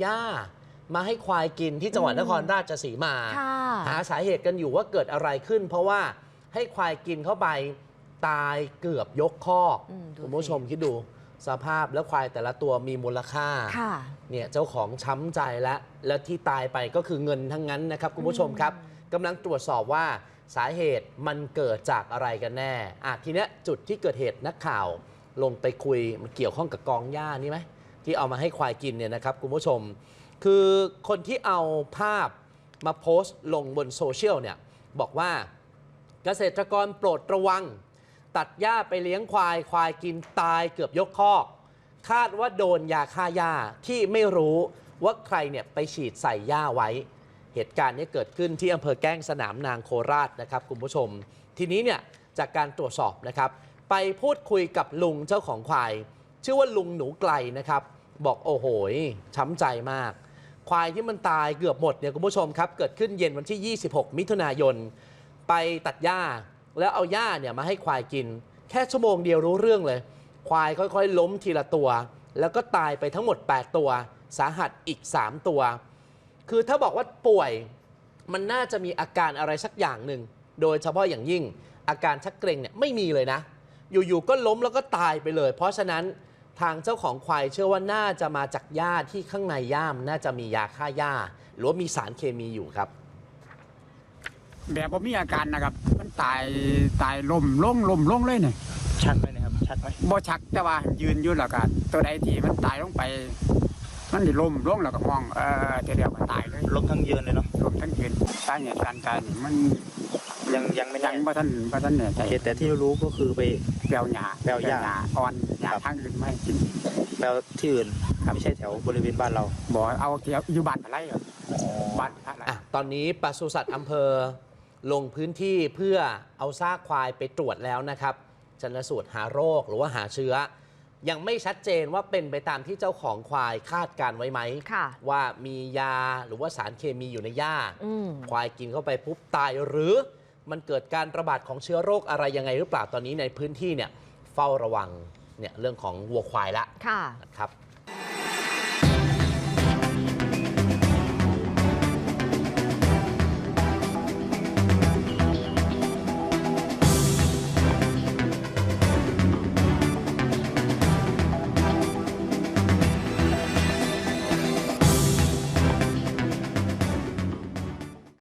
หญ้ามาให้ควายกินที่จังหวัดอืมนครราชสีมาค่ะหาสาเหตุกันอยู่ว่าเกิดอะไรขึ้น เพราะว่าให้ควายกินเข้าไปตายเกือบยกคอกอืมดูคุณผู้สิชมคิดดูสภาพแล้วควายแต่ละตัวมีมูลค่าค่ะเนี่ยเจ้าของช้ำใจแล้วและที่ตายไปก็คือเงินทั้งนั้นนะครับคุณผู้ชมครับกำลังตรวจสอบว่าสาเหตุมันเกิดจากอะไรกันแน่อะทีเนี้ยจุดที่เกิดเหตุนักข่าว ลงไปคุยมันเกี่ยวข้องกับกองหญ้านี่ไหม ที่เอามาให้ควายกินเนี่ยนะครับคุณผู้ชม คือคนที่เอาภาพมาโพสต์ลงบนโซเชียลเนี่ยบอกว่าเกษตรกรโปรดระวัง ตัดหญ้าไปเลี้ยงควายควายกินตายเกือบยกคอก คาดว่าโดนยาฆ่าหญ้าที่ไม่รู้ว่าใครเนี่ยไปฉีดใส่หญ้าไว้ เหตุการณ์นี้เกิดขึ้นที่อำเภอแก้งสนามนางโคราชนะครับคุณผู้ชม ทีนี้เนี่ยจากการตรวจสอบนะครับ ไปพูดคุยกับลุงเจ้าของควาย ชื่อว่าลุงหนูไกลนะครับ บอกโอ้โหช้ำใจมาก ควายที่มันตายเกือบหมดเนี่ยคุณผู้ชมครับ เกิดขึ้นเย็นวันที่ 26 มิถุนายน ไปตัดหญ้า แล้วเอาหญ้าเนี่ยมาให้ควายกิน แค่ชั่วโมงเดียวรู้เรื่องเลย ควายค่อยๆ ล้มทีละตัว แล้วก็ตายไปทั้งหมด 8 ตัว สาหัสอีก 3 ตัว คือถ้าบอกว่าป่วยมันน่าจะมีอาการอะไรสักอย่างหนึ่ง โดยเฉพาะอย่างยิ่งอาการชักเกร็งเนี่ยไม่มีเลยนะ อยู่ๆก็ล้มแล้วก็ตายไปเลย เพราะฉะนั้น ทางเจ้าของควายเชื่อว่าน่าจะมาจากหญ้าที่ข้างในหญ้ามนน่าจะมียาฆ่าหญ้า หรือว่ามีสารเคมีอยู่ครับ แบบผมมีอาการนะครับ มันตายตายลมลงลมลงเลยเนี่ยชัดไหมนะครับชัดไหมบ่ชักแต่ว่ายืนอยู่แล้วก็ตัวใดที่มันตายลงไป มันได้ลมลงแล้วก็มองเออเดี๋ยวเดียวก็ตายเลยลงทั้งยืนเลยเนาะลมทั้งยืนสาเหตุการตายนี่มันยังยังไม่ยัแน่งบ่ทันบ่ทันแน่ใจเหตุแต่ที่รู้ก็คือไปแปลวหญ้าแปลวหญ้าอ่อนหญ้าครับทางอื่นไม่ให้กินแปลที่อื่นไม่ใช่แถวบริเวณบ้านเราบ่เอาเที่ยวอยู่บ้านอะไรครับบ้านอะไรอะตอนนี้ปศุสัตว์อำเภอลงพื้นที่เพื่อเอาซากควายไปตรวจแล้วนะครับชันสูตรหาโรคหรือว่าหาเชื้อ ยังไม่ชัดเจนว่าเป็นไปตามที่เจ้าของควายคาดการไว้ไหมค่ะว่ามียาหรือว่าสารเคมีอยู่ในหญ้าอืมควายกินเข้าไปปุ๊บตายหรือมันเกิดการระบาดของเชื้อโรคอะไรยังไงหรือเปล่าตอนนี้ในพื้นที่เนี่ยเฝ้าระวังเนี่ยเรื่องของวัวควายละค่ะนะครับ